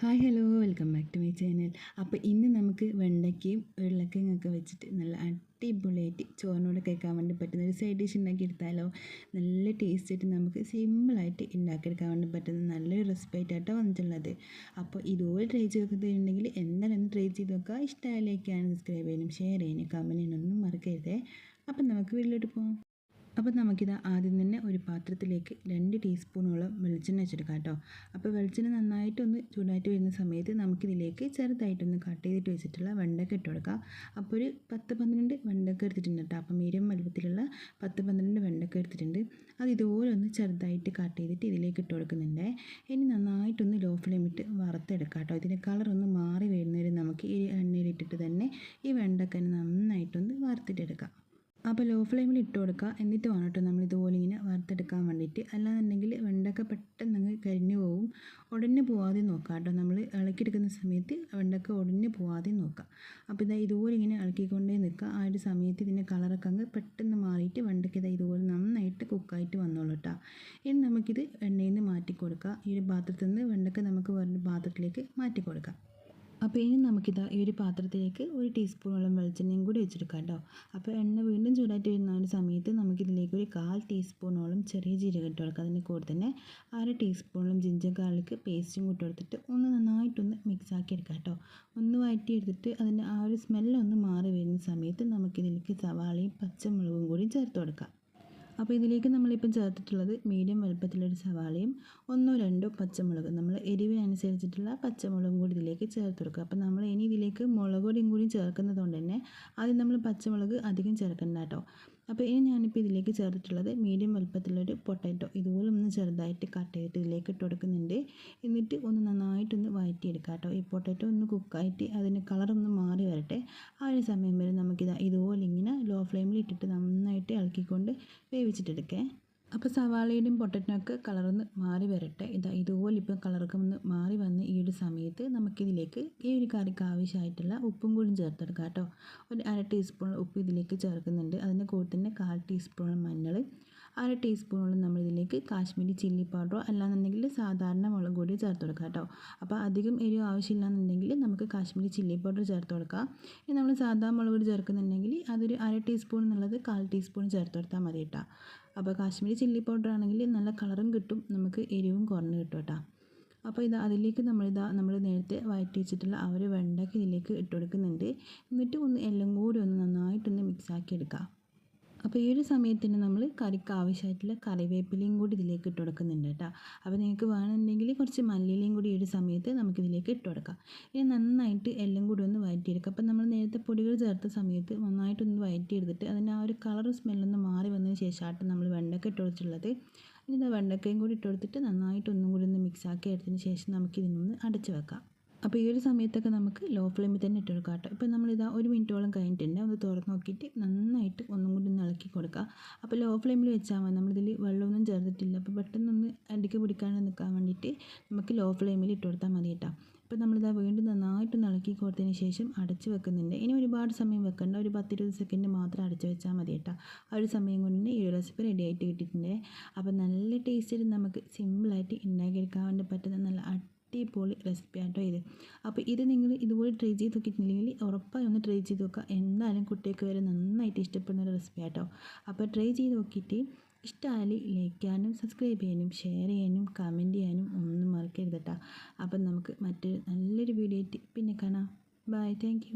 Hi hello welcome back to my channel. അപ്പോൾ ഇന്ന് നമുക്ക് വെണ്ടയ്ക്കയും ഉരുളക്കയും ഒക്കെ വെച്ചിട്ട് നല്ല അടിപൊളിയായിട്ട് ചോറിനോട് കഴിക്കാൻ വേണ്ടി പറ്റുന്ന ഒരു സൈഡ് ഡിഷ് ഉണ്ടാക്കിയെടുത്താലോ നല്ല ടേസ്റ്റ് ആയിട്ട് നമുക്ക് സിമ്പിളായിട്ട് ഉണ്ടാക്കിയെടുക്കാൻ വേണ്ടി പറ്റുന്ന നല്ലൊരു റെസിപ്പി ആയിട്ടാണ് വന്നിട്ടുള്ളത്. അപ്പോൾ ഇതുപോലെ ട്രൈ ചെയ്ത് നോക്കുന്നുണ്ടെങ്കിൽ എന്തായാലും ട്രൈ ചെയ്ത് നോക്കുക. ഇഷ്ടമായാലേക്കാണ് സബ്സ്ക്രൈബ് ചെയ്യാനും ഷെയർ ചെയ്യാനും കമന്റ് ചെയ്യാനൊന്നും മറക്കരുതേ. അപ്പം നമുക്ക് വീട്ടിലോട്ട് പോകാം അപ്പോൾ നമുക്കിത് ആദ്യം തന്നെ ഒരു പാത്രത്തിലേക്ക് രണ്ട് ടീസ്പൂണോളം വെളിച്ചെണ്ണ വെച്ചെടുക്കാം കേട്ടോ. അപ്പോൾ വെളിച്ചെണ്ണ നന്നായിട്ടൊന്ന് ചൂടായിട്ട് വരുന്ന സമയത്ത് നമുക്കിതിലേക്ക് ചെറുതായിട്ടൊന്ന് കട്ട് ചെയ്തിട്ട് വെച്ചിട്ടുള്ള വെണ്ടക്ക ഇട്ട് കൊടുക്കാം. അപ്പോൾ ഒരു പത്ത് പന്ത്രണ്ട് വെണ്ടക്ക എടുത്തിട്ടുണ്ട് കേട്ടോ. അപ്പോൾ മീഡിയം വലുപ്പത്തിലുള്ള പത്ത് പന്ത്രണ്ട് വെണ്ടക്ക എടുത്തിട്ടുണ്ട്. അത് ഇതുപോലെ ഒന്ന് ചെറുതായിട്ട് കട്ട് ചെയ്തിട്ട് ഇതിലേക്ക് ഇട്ട് കൊടുക്കുന്നുണ്ട്. ഇനി നന്നായിട്ടൊന്ന് ലോ ഫ്ലെയിം ഇട്ട് വറുത്തെടുക്കാം കേട്ടോ. ഇതിന്റെ കളറൊന്ന് മാറി വരുന്നവരെ നമുക്ക് ഈ എണ്ണയിലിട്ടിട്ട് തന്നെ ഈ വെണ്ടക്കനെ നന്നായിട്ടൊന്ന് വറുത്തിട്ടെടുക്കാം. അപ്പോൾ ലോ ഫ്ലെയിമിൽ ഇട്ട് കൊടുക്കുക. എന്നിട്ട് വേണം കേട്ടോ നമ്മൾ ഇതുപോലെ ഇങ്ങനെ വറുത്തെടുക്കാൻ വേണ്ടിയിട്ട്. അല്ലാന്നുണ്ടെങ്കിൽ വെണ്ടക്ക പെട്ടെന്ന് അങ്ങ് കരിഞ്ഞു പോകും ഉടനെ പോവാതെ നോക്കാം കേട്ടോ. നമ്മൾ ഇളക്കിയെടുക്കുന്ന സമയത്ത് വെണ്ടക്ക ഉടനെ പോവാതെ നോക്കാം അപ്പോൾ ഇതാ ഇതുപോലെ ഇങ്ങനെ ഇളക്കിക്കൊണ്ടേ നിൽക്കുക. ആ ഒരു സമയത്ത് ഇതിന്റെ കളറൊക്കെ അങ്ങ് പെട്ടെന്ന് മാറിയിട്ട് വെണ്ടക്ക ഇതാ ഇതുപോലെ നന്നായിട്ട് കുക്കായിട്ട് വന്നോളൂ കേട്ടോ. ഇനി നമുക്കിത് എണ്ണയിൽ നിന്ന് മാറ്റി കൊടുക്കുക ഈ ഒരു പാത്രത്തിൽ നിന്ന് വെണ്ടക്ക നമുക്ക് വേറൊരു പാത്രത്തിലേക്ക് മാറ്റി കൊടുക്കാം അപ്പോൾ ഇനി നമുക്കിത് ഈ ഒരു പാത്രത്തിലേക്ക് ഒരു ടീസ്പൂണോളം വെളിച്ചെണ്ണയും കൂടി വെച്ചെടുക്കാം കേട്ടോ. അപ്പോൾ എണ്ണ വീണ്ടും ചൂടായിട്ട് വരുന്ന ഒരു സമയത്ത് നമുക്കിതിലേക്ക് ഒരു കാൽ ടീസ്പൂണോളം ചെറിയ ജീരകം ഇട്ട് കൊടുക്കാം. അതിന്റെ കൂടെ തന്നെ അര ടീസ്പൂണോളം ജിഞ്ചർ ഗാർലിക്ക് പേസ്റ്റും കൂട്ടി കൊടുത്തിട്ട് ഒന്ന് നന്നായിട്ടൊന്ന് മിക്സ് ആക്കി എടുക്കാം കേട്ടോ. ഒന്ന് വഴറ്റി എടുത്തിട്ട് അതിന്റെ ആ ഒരു സ്മെല്ലൊന്ന് മാറി വരുന്ന സമയത്ത് നമുക്കിതിലേക്ക് സവാളയും പച്ചമുളകും കൂടി ചേർത്ത് കൊടുക്കാം. അപ്പോൾ ഇതിലേക്ക് നമ്മളിപ്പം ചേർത്തിട്ടുള്ളത് മീഡിയം വലുപ്പത്തിലൊരു സവാളയും ഒന്നോ രണ്ടോ പച്ചമുളക്. നമ്മൾ എരിവിനനുസരിച്ചിട്ടുള്ള പച്ചമുളകും കൂടി ഇതിലേക്ക് ചേർത്ത് കൊടുക്കുക. അപ്പോൾ നമ്മൾ ഇനി ഇതിലേക്ക് മുളക് പൊടിയും കൂടി ചേർക്കുന്നത് കൊണ്ട് തന്നെ ആദ്യം നമ്മൾ പച്ചമുളക് അധികം ചേർക്കണ്ട കേട്ടോ. അപ്പോൾ ഇനി ഞാനിപ്പോൾ ഇതിലേക്ക് ചേർത്തിട്ടുള്ളത് മീഡിയം വലുപ്പത്തിലൊരു പൊട്ടാറ്റോ ഇതുപോലെ ഒന്ന് ചെറുതായിട്ട് കട്ട് ചെയ്തിട്ട് ഇതിലേക്ക് ഇട്ട് കൊടുക്കുന്നുണ്ട്. എന്നിട്ട് ഒന്ന് നന്നായിട്ടൊന്ന് വഴറ്റിയെടുക്കുക കേട്ടോ. ഈ പൊട്ടാറ്റോ ഒന്ന് കുക്കായിട്ട് അതിന്റെ കളറൊന്ന് മാറി വരട്ടെ. ആ ഒരു സമയം വരെ നമുക്കിത് ഇതുപോലെ ഇങ്ങനെ ലോ ഫ്ലെയിമിൽ ഇട്ടിട്ട് നന്നായിട്ട് ഇളക്കിക്കൊണ്ട് വേവിച്ചിട്ടെടുക്കേ. അപ്പോൾ സവാളയുടെയും പൊട്ടറ്റിനൊക്കെ കളറൊന്ന് മാറി വരട്ടെ. ഇതാ ഇതുപോലെ ഇപ്പോൾ കളറൊക്കെ ഒന്ന് മാറി വന്ന് ഈ ഒരു സമയത്ത് നമുക്കിതിലേക്ക് ഈ ഒരു കറിക്ക് ആവശ്യമായിട്ടുള്ള ഉപ്പും കൂടി ചേർത്തെടുക്കാം കേട്ടോ. ഒരു അര ടീസ്പൂൺ ഉപ്പ് ഇതിലേക്ക് ചേർക്കുന്നുണ്ട്. അതിന്റെ കൂടെ തന്നെ കാൽ ടീസ്പൂൺ മഞ്ഞൾ അര ടീസ്പൂണോളം നമ്മളിതിലേക്ക് കാശ്മീരി ചില്ലി പൗഡറോ അല്ലാന്നുണ്ടെങ്കിൽ സാധാരണ മുളക് പൊടി ചേർത്ത് കൊടുക്കാം കേട്ടോ. അപ്പോൾ അധികം എരിവ് ആവശ്യമില്ലാന്നുണ്ടെങ്കിൽ നമുക്ക് കാശ്മീരി ചില്ലി പൗഡർ ചേർത്ത് കൊടുക്കാം ഇനി നമ്മൾ സാധാരണ മുളക് പൊടി ചേർക്കുന്നുണ്ടെങ്കിൽ അതൊരു അര ടീസ്പൂൺ എന്നുള്ളത് കാൽ ടീസ്പൂൺ ചേർത്ത് കൊടുത്താൽ മതി കേട്ടോ. അപ്പോൾ കാശ്മീരി ചില്ലി പൗഡർ ആണെങ്കിൽ നല്ല കളറും കിട്ടും. നമുക്ക് എരിവും കുറഞ്ഞ് കിട്ടും കേട്ടോ. അപ്പോൾ ഇത് അതിലേക്ക് നമ്മളിതാ നമ്മൾ നേരത്തെ വഴറ്റി വെച്ചിട്ടുള്ള ആ ഒരു വെണ്ടയ്ക്ക് ഇതിലേക്ക് ഇട്ട് കൊടുക്കുന്നുണ്ട്. എന്നിട്ട് ഒന്ന് എല്ലാം കൂടി ഒന്ന് നന്നായിട്ടൊന്ന് മിക്സാക്കി എടുക്കാം. അപ്പോൾ ഈ ഒരു സമയത്തിന് നമ്മൾ കറിക്ക് ആവശ്യമായിട്ടുള്ള കറിവേപ്പിലയും കൂടി ഇതിലേക്ക് ഇട്ട് കൊടുക്കുന്നുണ്ട് കേട്ടോ. അപ്പോൾ നിങ്ങൾക്ക് വേണമെന്നുണ്ടെങ്കിൽ കുറച്ച് മല്ലിയിലയും കൂടി ഈ ഒരു സമയത്ത് നമുക്ക് ഇതിലേക്ക് ഇട്ട് കൊടുക്കാം. ഇനി നന്നായിട്ട് എല്ലാം കൂടി ഒന്ന് വഴറ്റിയെടുക്കുക അപ്പോൾ നമ്മൾ നേരത്തെ പൊടികൾ ചേർത്ത സമയത്ത് നന്നായിട്ടൊന്ന് വഴറ്റിയെടുത്തിട്ട് അതിന്റെ ആ ഒരു കളർ സ്മെല്ലൊന്ന് മാറി വന്നതിന് ശേഷമായിട്ട് നമ്മൾ വെണ്ടയ്ക്ക ഇട്ട് കൊടുത്തിട്ടുള്ളത്. ഇനി വെണ്ടക്കയും കൂടി ഇട്ട് കൊടുത്തിട്ട് നന്നായിട്ട് ഒന്നും കൂടി ഒന്ന് മിക്സാക്കി എടുത്തതിന് ശേഷം നമുക്കിതിനൊന്ന് അടച്ച് വെക്കാം. അപ്പോൾ ഈ ഒരു സമയത്തൊക്കെ നമുക്ക് ലോ ഫ്ലെയിമിൽ തന്നെ ഇട്ട് കൊടുക്കാം കേട്ടോ. ഇപ്പോൾ നമ്മളിതാ ഒരു മിനിറ്റോളം കഴിഞ്ഞിട്ടുണ്ട്. ഒന്ന് തുറന്ന് നോക്കിയിട്ട് നന്നായിട്ട് ഒന്നും കൂടി ഒന്ന് ഇളക്കി കൊടുക്കുക അപ്പോൾ ലോ ഫ്ലെയിമിൽ വെച്ചാൽ മതി. നമ്മളിതിൽ വെള്ളമൊന്നും ചേർത്തിട്ടില്ല. അപ്പോൾ പെട്ടെന്നൊന്ന് അടിക്ക് പിടിക്കാണ്ട് നിൽക്കാൻ വേണ്ടിയിട്ട് നമുക്ക് ലോ ഫ്ലെയിമിൽ ഇട്ട് കൊടുത്താൽ മതി കേട്ടോ. ഇപ്പോൾ നമ്മളിതാ വീണ്ടും നന്നായിട്ട് ഇളക്കി കൊടുത്തതിന് ശേഷം അടച്ച് വെക്കുന്നുണ്ട്. ഇനി ഒരുപാട് സമയം വെക്കണ്ട. ഒരു പത്തിരുപത് സെക്കൻഡ് മാത്രം അടച്ച് വെച്ചാൽ മതി കേട്ടോ. ആ ഒരു സമയം കൊണ്ട് ഈ റെസിപ്പി റെഡി ആയിട്ട് കിട്ടിയിട്ടുണ്ട്. അപ്പോൾ നല്ല ടേസ്റ്റിൽ നമുക്ക് സിമ്പിളായിട്ട് ഉണ്ടാക്കിയെടുക്കാൻ വേണ്ടി പറ്റുന്ന നല്ല അടിപൊളി റെസിപ്പി ആട്ടോ ഇത്. അപ്പോൾ ഇത് നിങ്ങൾ ഇതുപോലെ ട്രൈ ചെയ്ത് നോക്കിയിട്ടുണ്ടെങ്കിൽ ഉറപ്പായി ഒന്ന് ട്രൈ ചെയ്ത് നോക്കുക. എന്തായാലും കുട്ടികൾക്ക് വരെ നന്നായിട്ട് ഇഷ്ടപ്പെടുന്ന ഒരു റെസിപ്പി ആട്ടോ. അപ്പോൾ ട്രൈ ചെയ്ത് നോക്കിയിട്ട് ഇഷ്ടമായാൽ ലൈക്ക് ചെയ്യാനും സബ്സ്ക്രൈബ് ചെയ്യാനും ഷെയർ ചെയ്യാനും കമന്റ് ചെയ്യാനും ഒന്നും മറക്കരുത് കേട്ടോ അപ്പം നമുക്ക് മറ്റൊരു നല്ലൊരു വീഡിയോ ആയിട്ട് പിന്നെ കാണാം. Bye thank